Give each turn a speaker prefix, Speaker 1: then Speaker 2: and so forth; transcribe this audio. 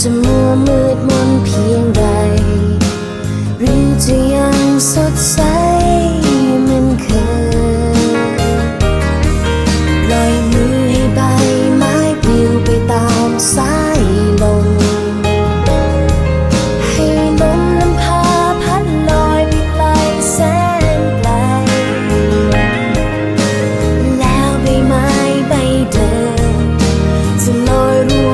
Speaker 1: จะมัวมืดมนเพียงใด หรือจะยังสดใสเหมือนเคยลอยมือให้ใบไม้ปลิวไปตามสายลมให้ลมนำพาพัดลอยไปไกลแสนไกล แล้วใบไม้ใบเดิมจะลอยร่วง